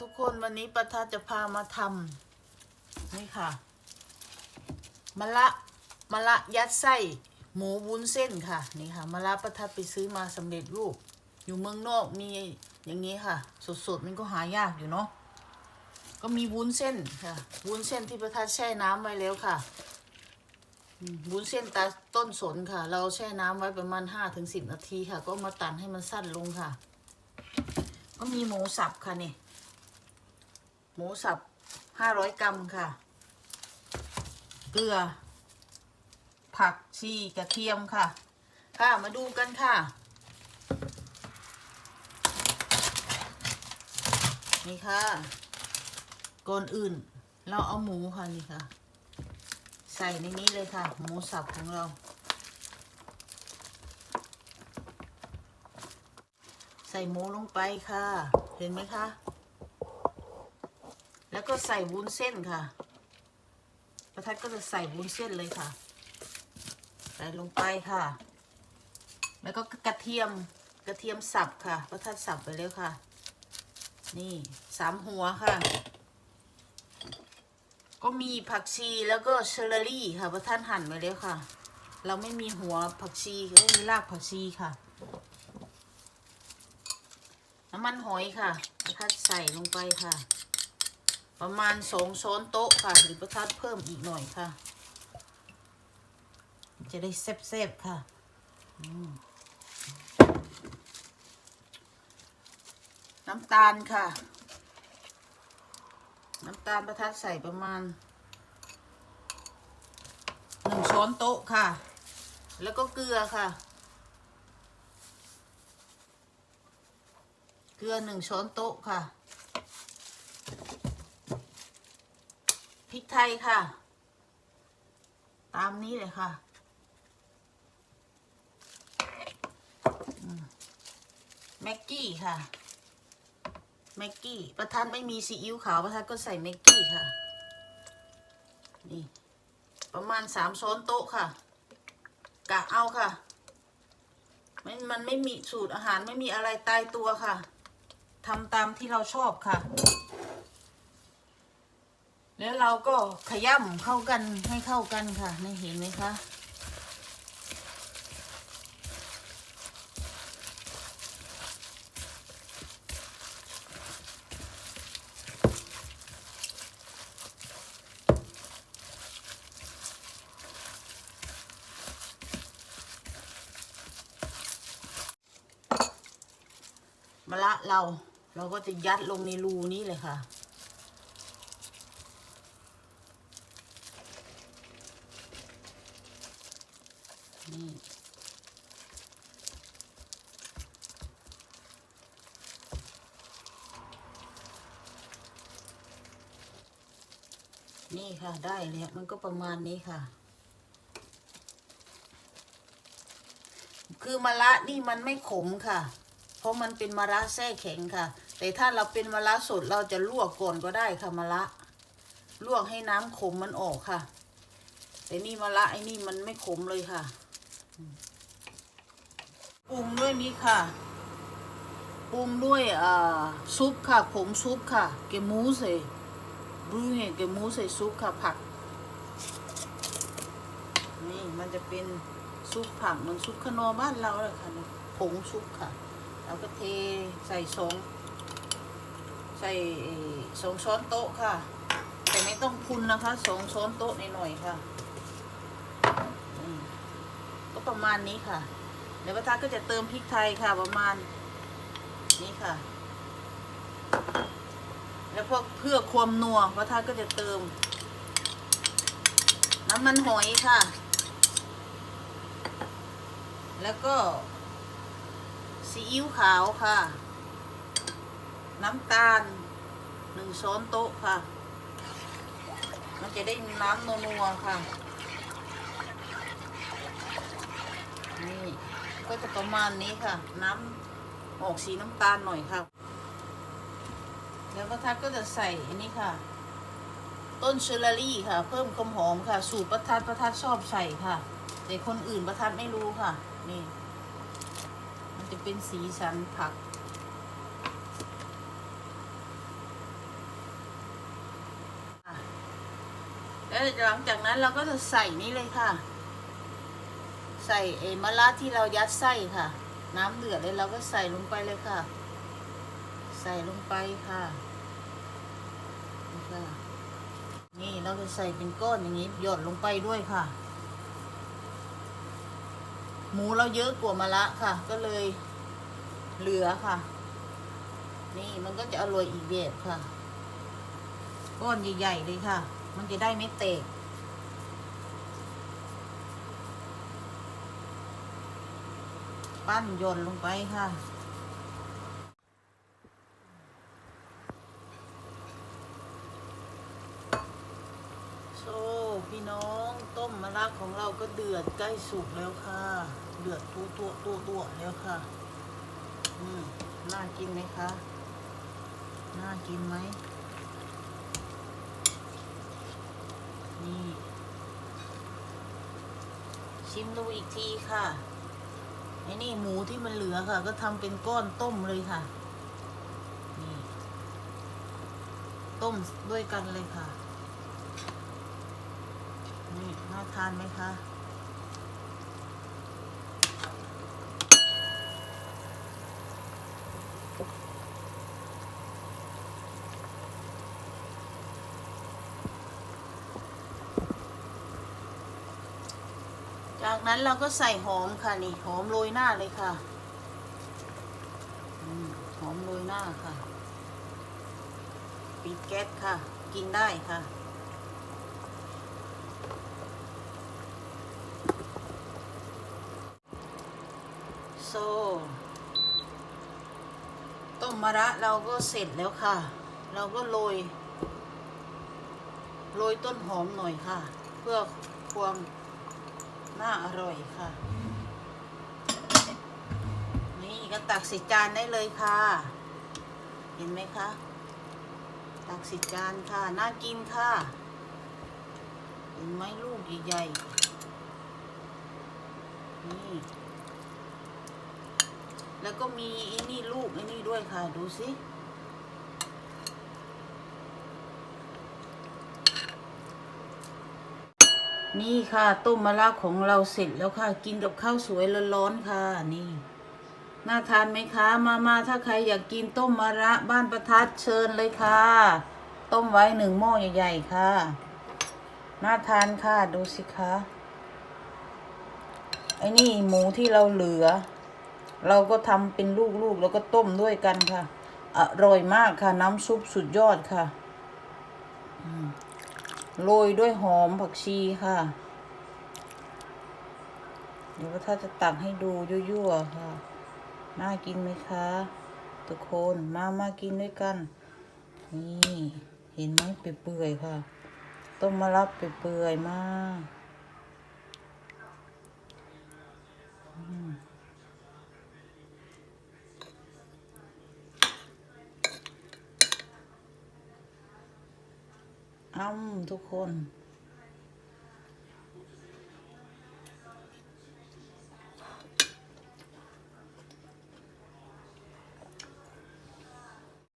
ทุกคนวันนี้ประทัดจะพามาทำนี่ค่ะมะละมะละยัดไส้หมูวุ้นเส้นค่ะ นี่ค่ะมะละประทัดไปซื้อมาสำเร็จรูป อยู่เมืองนอกมีอย่างนี้ค่ะ สดๆมันก็หายากอยู่เนาะก็มีวุ้นเส้นค่ะวุ้นเส้นที่ประทัดแช่น้ำไว้แล้วค่ะวุ้นเส้นตาต้นสนค่ะ เราแช่น้ำไว้ประมาณห้าถึงสิบนาทีค่ะ ก็มาตันให้มันสั้นลงค่ะ ก็มีหมูสับค่ะเนี่ย หมูสับห้าร้อยกรัมค่ะ เกลือ ผักชีกระเทียมค่ะ ค่ะมาดูกันค่ะ นี่ค่ะ ก่อนอื่น เราเอาหมูค่ะนี่ค่ะ ใส่ในนี้เลยค่ะ หมูสับของเรา ใส่หมูลงไปค่ะ เห็นไหมคะ ก็ใส่วุ้นเส้นค่ะ ประทัดก็จะใส่วุ้นเส้นเลยค่ะ ใส่ลงไปค่ะ แล้วก็กระเทียมกระเทียมสับค่ะ ประทัดสับไปแล้วค่ะ นี่สามหัวค่ะ ก็มีผักชีแล้วก็เชอร์รี่ค่ะ ประทัดหั่นไปแล้วค่ะ เราไม่มีหัวผักชีก็มีรากผักชีค่ะน้ำมันหอยค่ะประทัดใส่ลงไปค่ะ ประมาณสองช้อนโต๊ะค่ะ หรือประทัดเพิ่มอีกหน่อยค่ะ จะได้แซ่บๆค่ะน้ำตาลค่ะ น้ำตาลประทัดใส่ประมาณหนึ่งช้อนโต๊ะค่ะ แล้วก็เกลือค่ะ เกลือหนึ่งช้อนโต๊ะค่ะ ริกไทยค่ะ ตามนี้เลยค่ะแม็กกี้ค่ะแม็กกี้ประธานไม่มีซีอิ๊วขาวประธานก็ใส่แม็กกี้ค่ะ นี่ ประมาณสามช้อนโต๊ะค่ะกะเอาค่ะไม่มันไม่มีสูตรอาหารไม่มีอะไรตายตัวค่ะทำตามที่เราชอบค่ะ แล้วเราก็ขย่ำเข้ากันให้เข้ากันค่ะนี่เห็นไหมคะมะละเราเราก็จะยัดลงในรูนี้เลยค่ะ นี่นี่ค่ะได้แล้วมันก็ประมาณนี้ค่ะ คือมะระนี่มันไม่ขมค่ะ เพราะมันเป็นมะระแช่แข็งค่ะ แต่ถ้าเราเป็นมะระสดเราจะลวกก่อนก็ได้ค่ะมะระลวกให้น้ำขมมันออกค่ะ แต่นี่มะระไอ้นี่มันไม่ขมเลยค่ะ ปรุงด้วยนี้ค่ะปรุงด้วยอ่าซุปค่ะผงซุปค่ะ เกมูเซบรูเฮเกมูเซซุปค่ะผัก นี่มันจะเป็นซุปผักเหมันซุปขนอบ้านเราเลยค่ะผงซุปค่ะแล้วก็เทใส่สองใส่สองช้อนโต๊ะค่ะ แต่ไม่ต้องพุนนะคะสองช้อนโต๊ะนหน่อยค่ะ ก็ประมาณนี้ค่ะเดี๋ยวประทาก็จะเติมพริกไทยค่ะ ประมาณนี้ค่ะ แล้วพวกเพื่อความนัวประทาก็จะเติม น้ำมันหอยค่ะ แล้วก็ซีอิ๊วขาวค่ะ น้ำตาลหนึ่งช้อนโต๊ะค่ะ มันจะได้น้ำนัวๆค่ะ ก็จะประมาณนี้ค่ะ น้ำออกสีน้ำตาลหน่อยค่ะ แล้วก็ทัดก็จะใส่อันนี้ค่ะ ต้นเชอร์รี่ค่ะ เพิ่มความหอมค่ะ สูตรประทัดประทัดชอบใส่ค่ะ แต่คนอื่นประทัดไม่รู้ค่ะ นี่ มันจะเป็นสีสันผักแล้วหลังจากนั้นเราก็จะใส่นี้เลยค่ะ ใส่เอมะระที่เรายัดไส้ค่ะ น้ำเดือดเลยเราก็ใส่ลงไปเลยค่ะ ใส่ลงไปค่ะนี่ค่ะนี่เราจะใส่เป็นก้อนอย่างนี้หยดลงไปด้วยค่ะ หมูเราเยอะกว่ามะระค่ะ ก็เลยเหลือค่ะ นี่มันก็จะอร่อยอีกแบบค่ะ ก้อนใหญ่ๆเลยค่ะ มันจะได้ไม่เตก ปั้นโยนลงไปค่ะ โซ่พี่น้องต้มมะระของเราก็เดือดใกล้สุกแล้วค่ะ เดือดตัวตัวตัวตัวแล้วค่ะอืมน่ากินไหมคะ น่ากินไหม นี่ ชิมดูอีกทีค่ะ ไอ้นี่หมูที่มันเหลือค่ะ ก็ทำเป็นก้อนต้มเลยค่ะ นี่ ต้มด้วยกันเลยค่ะ นี่น่าทานไหมคะ จากนั้นเราก็ใส่หอมค่ะนี่หอมโรยหน้าเลยค่ะอหอมโรยหน้าค่ะ ปิดแก๊สค่ะ กินได้ค่ะ โซ ต้มมะระเราก็เสร็จแล้วค่ะ เราก็โรย โรยต้นหอมหน่อยค่ะ เพื่อความ น่าอร่อยค่ะ นี่ก็ตักส่จานได้เลยค่ะ เห็นไหมคะ ตักส่จานค่ะ น่ากินค่ะ เห็นไหมลูกใหญ่ๆ นี่ แล้วก็มีไอ้นี่ลูกไอ้นี่ด้วยค่ะ ดูสิ นี่ค่ะ ต้มมะระของเราเสร็จแล้วค่ะ กินกับข้าวสวยร้อนๆค่ะ นี่น่าทานไหมคะ มามาถ้าใครอยากกินต้มมะระบ้านประทัดเชิญเลยค่ะ ต้มไว้หนึ่งหม้อใหญ่ๆค่ะน่าทานค่ะดูสิคะไอ้นี่หมูที่เราเหลือ เราก็ทำเป็นลูกๆแล้วก็ต้มด้วยกันค่ะอร่อยมากค่ะ น้ำซุปสุดยอดค่ะอืม โรยด้วยหอมผักชีค่ะ เดี๋ยวถ้าจะตักให้ดูยั่วๆค่ะ น่ากินไหมคะ ทุกคนมามากินด้วยกัน นี่ เห็นไหมเปื่อยๆค่ะ ต้มมะระเปื่อยๆมาก อ้ำทุกคน